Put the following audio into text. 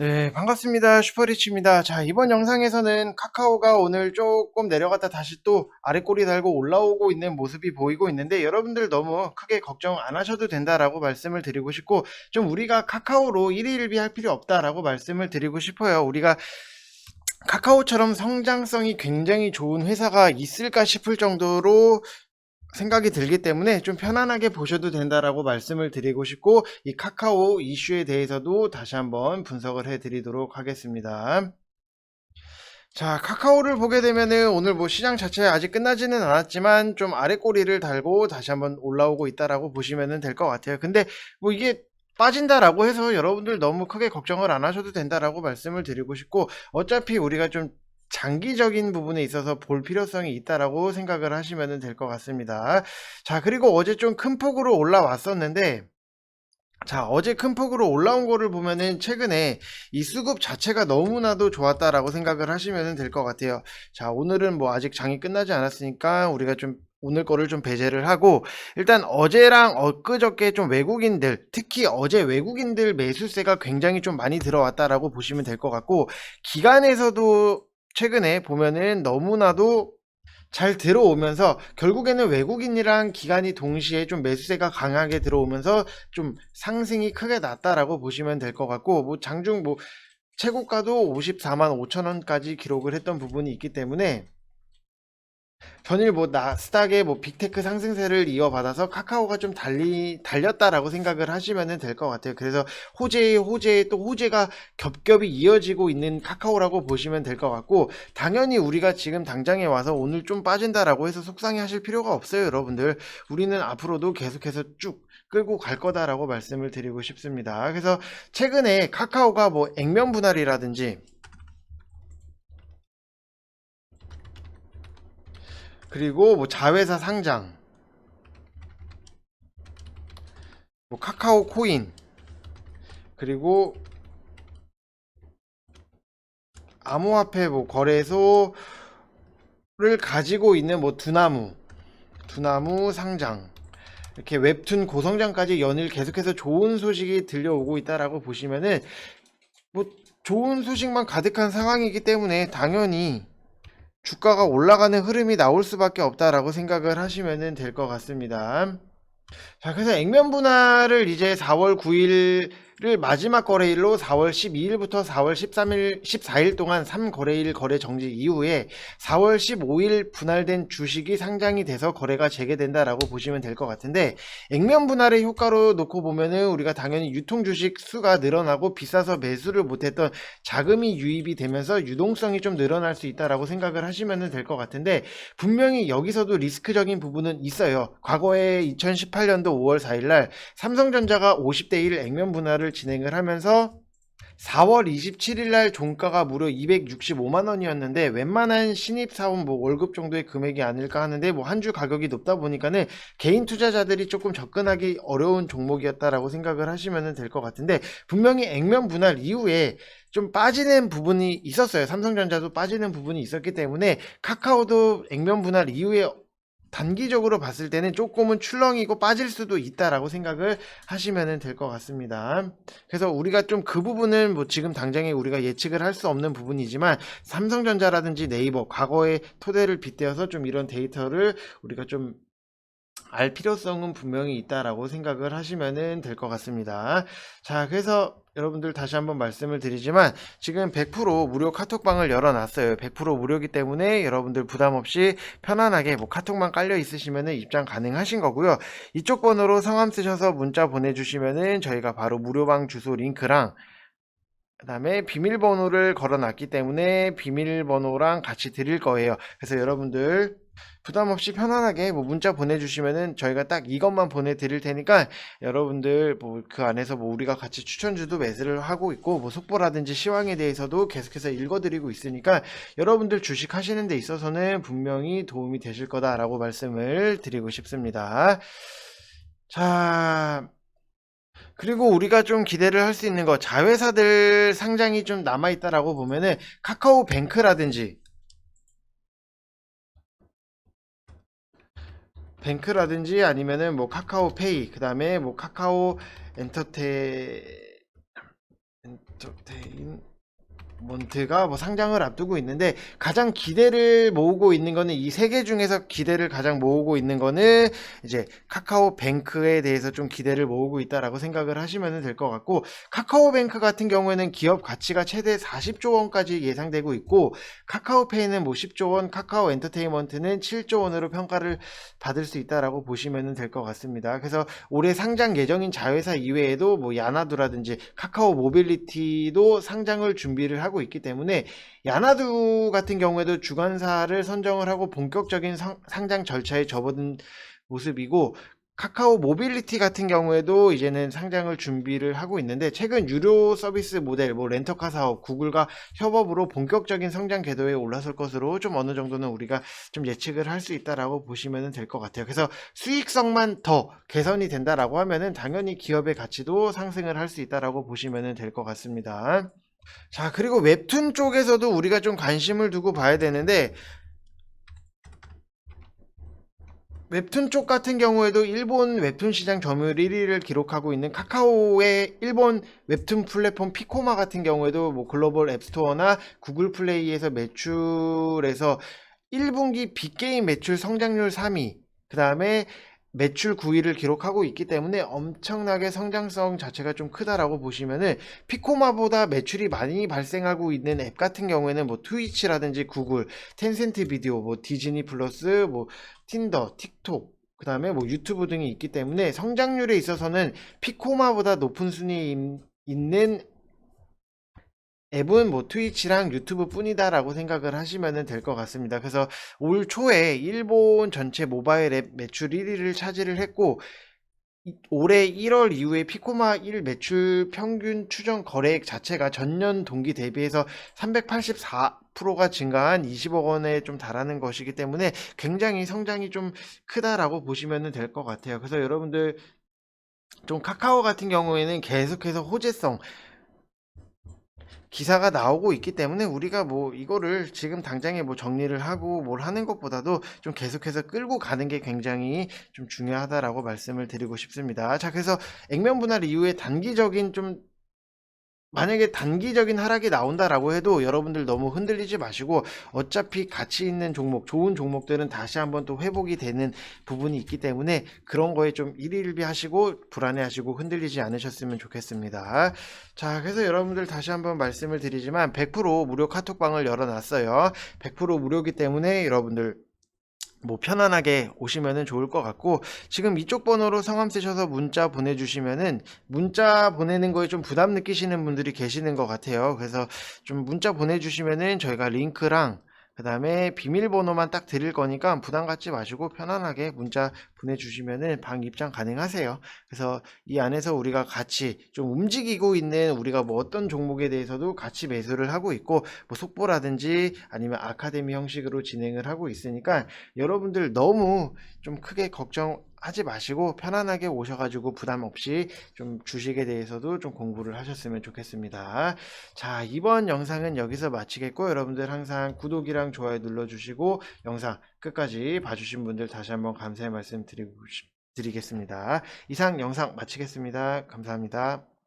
네, 반갑습니다. 슈퍼리치입니다. 자, 이번 영상에서는 카카오가 오늘 조금 내려갔다 다시 또 아래 꼬리 달고 올라오고 있는 모습이 보이고 있는데 여러분들 너무 크게 걱정 안 하셔도 된다라고 말씀을 드리고 싶고 좀 우리가 카카오로 일희일비 할 필요 없다라고 말씀을 드리고 싶어요. 우리가 카카오처럼 성장성이 굉장히 좋은 회사가 있을까 싶을 정도로 생각이 들기 때문에 좀 편안하게 보셔도 된다라고 말씀을 드리고 싶고 이 카카오 이슈에 대해서도 다시 한번 분석을 해 드리도록 하겠습니다. 자, 카카오를 보게 되면은 오늘 뭐 시장 자체 아직 끝나지는 않았지만 좀 아래 꼬리를 달고 다시 한번 올라오고 있다라고 보시면 될것 같아요. 근데 뭐 이게 빠진다라고 해서 여러분들 너무 크게 걱정을 안 하셔도 된다라고 말씀을 드리고 싶고 어차피 우리가 좀 장기적인 부분에 있어서 볼 필요성이 있다라고 생각을 하시면 될 것 같습니다. 자, 그리고 어제 좀 큰 폭으로 올라왔었는데 자, 어제 큰 폭으로 올라온 거를 보면은 최근에 이 수급 자체가 너무나도 좋았다라고 생각을 하시면 될 것 같아요. 자, 오늘은 뭐 아직 장이 끝나지 않았으니까 우리가 좀 오늘 거를 좀 배제를 하고 일단 어제랑 엊그저께 좀 외국인들 특히 어제 외국인들 매수세가 굉장히 좀 많이 들어왔다라고 보시면 될 것 같고 기간에서도 최근에 보면은 너무나도 잘 들어오면서 결국에는 외국인이랑 기관이 동시에 좀 매수세가 강하게 들어오면서 좀 상승이 크게 났다라고 보시면 될 것 같고 뭐 장중 뭐 최고가도 54만 5천 원까지 기록을 했던 부분이 있기 때문에 전일 뭐 나스닥의 뭐 빅테크 상승세를 이어받아서 카카오가 좀 달리 달렸다라고 생각을 하시면 될 것 같아요. 그래서 호재에 호재에 또 호재가 겹겹이 이어지고 있는 카카오라고 보시면 될 것 같고 당연히 우리가 지금 당장에 와서 오늘 좀 빠진다라고 해서 속상해 하실 필요가 없어요, 여러분들. 우리는 앞으로도 계속해서 쭉 끌고 갈 거다라고 말씀을 드리고 싶습니다. 그래서 최근에 카카오가 뭐 액면 분할이라든지 그리고 뭐 자회사 상장, 뭐 카카오 코인, 그리고 암호화폐 뭐 거래소를 가지고 있는 뭐 두나무, 두나무 상장, 이렇게 웹툰 고성장까지 연일 계속해서 좋은 소식이 들려오고 있다라고 보시면은 뭐 좋은 소식만 가득한 상황이기 때문에 당연히 주가가 올라가는 흐름이 나올 수밖에 없다라고 생각을 하시면 될 것 같습니다. 자, 그래서 액면 분할을 이제 4월 9일 을 마지막 거래일로 4월 12일부터 4월 13일, 14일 동안 3거래일 거래 정지 이후에 4월 15일 분할된 주식이 상장이 돼서 거래가 재개된다라고 보시면 될 것 같은데 액면 분할의 효과로 놓고 보면은 우리가 당연히 유통 주식 수가 늘어나고 비싸서 매수를 못했던 자금이 유입이 되면서 유동성이 좀 늘어날 수 있다라고 생각을 하시면 될 것 같은데 분명히 여기서도 리스크적인 부분은 있어요. 과거에 2018년도 5월 4일날 삼성전자가 50대 1 액면 분할을 진행을 하면서 4월 27일 날 종가가 무려 265만 원이었는데 웬만한 신입 사원 뭐 월급 정도의 금액이 아닐까 하는데 뭐 한 주 가격이 높다 보니까는 개인 투자자들이 조금 접근하기 어려운 종목이었다라고 생각을 하시면 될 것 같은데 분명히 액면 분할 이후에 좀 빠지는 부분이 있었어요. 삼성전자도 빠지는 부분이 있었기 때문에 카카오도 액면 분할 이후에 단기적으로 봤을 때는 조금은 출렁이고 빠질 수도 있다라고 생각을 하시면 될 것 같습니다. 그래서 우리가 좀 그 부분은 뭐 지금 당장에 우리가 예측을 할 수 없는 부분이지만 삼성전자라든지 네이버 과거의 토대를 빗대어서 좀 이런 데이터를 우리가 좀 알 필요성은 분명히 있다라고 생각을 하시면 될 것 같습니다. 자, 그래서 여러분들 다시 한번 말씀을 드리지만 지금 100% 무료 카톡방을 열어놨어요. 100% 무료기 때문에 여러분들 부담 없이 편안하게 뭐 카톡만 깔려 있으시면 입장 가능하신 거고요. 이쪽 번호로 성함 쓰셔서 문자 보내주시면은 저희가 바로 무료방 주소 링크랑 그 다음에 비밀번호를 걸어놨기 때문에 비밀번호랑 같이 드릴 거예요. 그래서 여러분들 부담 없이 편안하게 뭐 문자 보내주시면은 저희가 딱 이것만 보내드릴 테니까 여러분들 뭐 그 안에서 뭐 우리가 같이 추천주도 매수를 하고 있고 뭐 속보라든지 시황에 대해서도 계속해서 읽어드리고 있으니까 여러분들 주식 하시는 데 있어서는 분명히 도움이 되실 거다라고 말씀을 드리고 싶습니다. 자, 그리고 우리가 좀 기대를 할 수 있는 거 자회사들 상장이 좀 남아 있다라고 보면은 카카오 뱅크라든지 뱅크라든지 아니면은 뭐 카카오페이 그다음에 뭐 카카오 엔터테 엔터테인 몬트가 뭐 상장을 앞두고 있는데 가장 기대를 모으고 있는 거는 이 세 개 중에서 기대를 가장 모으고 있는 거는 이제 카카오 뱅크에 대해서 좀 기대를 모으고 있다라고 생각을 하시면 될 것 같고 카카오 뱅크 같은 경우에는 기업 가치가 최대 40조 원까지 예상되고 있고 카카오페이는 뭐 10조 원, 카카오 엔터테인먼트는 7조 원으로 평가를 받을 수 있다라고 보시면 될 것 같습니다. 그래서 올해 상장 예정인 자회사 이외에도 뭐 야나두라든지 카카오 모빌리티도 상장을 준비를 하고 있기 때문에 야나두 같은 경우에도 주관사를 선정을 하고 본격적인 상, 장 절차에 접어든 모습이고 카카오 모빌리티 같은 경우에도 이제는 상장을 준비를 하고 있는데 최근 유료 서비스 모델 뭐 렌터카 사업 구글과 협업으로 본격적인 성장 궤도에 올라설 것으로 좀 어느 정도는 우리가 좀 예측을 할 수 있다라고 보시면 될 것 같아요. 그래서 수익성만 더 개선이 된다라고 하면은 당연히 기업의 가치도 상승을 할 수 있다라고 보시면 될 것 같습니다. 자, 그리고 웹툰 쪽에서도 우리가 좀 관심을 두고 봐야 되는데, 웹툰 쪽 같은 경우에도 일본 웹툰 시장 점유율 1위를 기록하고 있는 카카오의 일본 웹툰 플랫폼 피코마 같은 경우에도 뭐 글로벌 앱스토어나 구글 플레이에서 매출에서 1분기 빅게임 매출 성장률 3위, 그 다음에 매출 9위를 기록하고 있기 때문에 엄청나게 성장성 자체가 좀 크다라고 보시면은 피코마보다 매출이 많이 발생하고 있는 앱 같은 경우에는 뭐 트위치라든지 구글, 텐센트 비디오, 뭐 디즈니 플러스, 뭐 틴더, 틱톡, 그 다음에 뭐 유튜브 등이 있기 때문에 성장률에 있어서는 피코마보다 높은 순위에 임- 있는 앱은 뭐 트위치랑 유튜브 뿐이다라고 생각을 하시면 될 것 같습니다. 그래서 올 초에 일본 전체 모바일 앱 매출 1위를 차지를 했고 이- 올해 1월 이후에 피코마 1 매출 평균 추정 거래액 자체가 전년 동기 대비해서 384%가 증가한 20억 원에 좀 달하는 것이기 때문에 굉장히 성장이 좀 크다라고 보시면 될 것 같아요. 그래서 여러분들 좀 카카오 같은 경우에는 계속해서 호재성 기사가 나오고 있기 때문에 우리가 뭐 이거를 지금 당장에 뭐 정리를 하고 뭘 하는 것보다도 좀 계속해서 끌고 가는 게 굉장히 좀 중요하다라고 말씀을 드리고 싶습니다. 자, 그래서 액면 분할 이후에 단기적인 좀 만약에 단기적인 하락이 나온다라고 해도 여러분들 너무 흔들리지 마시고 어차피 가치 있는 종목, 좋은 종목들은 다시 한번 또 회복이 되는 부분이 있기 때문에 그런 거에 좀 일일비 하시고 불안해하시고 흔들리지 않으셨으면 좋겠습니다. 자, 그래서 여러분들 다시 한번 말씀을 드리지만 100% 무료 카톡방을 열어놨어요. 100% 무료기 때문에 여러분들 뭐 편안하게 오시면은 좋을 것 같고 지금 이쪽 번호로 성함 쓰셔서 문자 보내주시면은 문자 보내는 거에 좀 부담 느끼시는 분들이 계시는 것 같아요. 그래서 좀 문자 보내주시면은 저희가 링크랑 그 다음에 비밀번호만 딱 드릴 거니까 부담 갖지 마시고 편안하게 문자 보내주시면은 방 입장 가능하세요. 그래서 이 안에서 우리가 같이 좀 움직이고 있는 우리가 뭐 어떤 종목에 대해서도 같이 매수를 하고 있고 뭐 속보라든지 아니면 아카데미 형식으로 진행을 하고 있으니까 여러분들 너무 좀 크게 걱정 하지 마시고 편안하게 오셔가지고 부담 없이 좀 주식에 대해서도 좀 공부를 하셨으면 좋겠습니다. 자, 이번 영상은 여기서 마치겠고 여러분들 항상 구독이랑 좋아요 눌러주시고 영상 끝까지 봐주신 분들 다시 한번 감사의 말씀 드리고 싶- 드리겠습니다. 이상 영상 마치겠습니다. 감사합니다.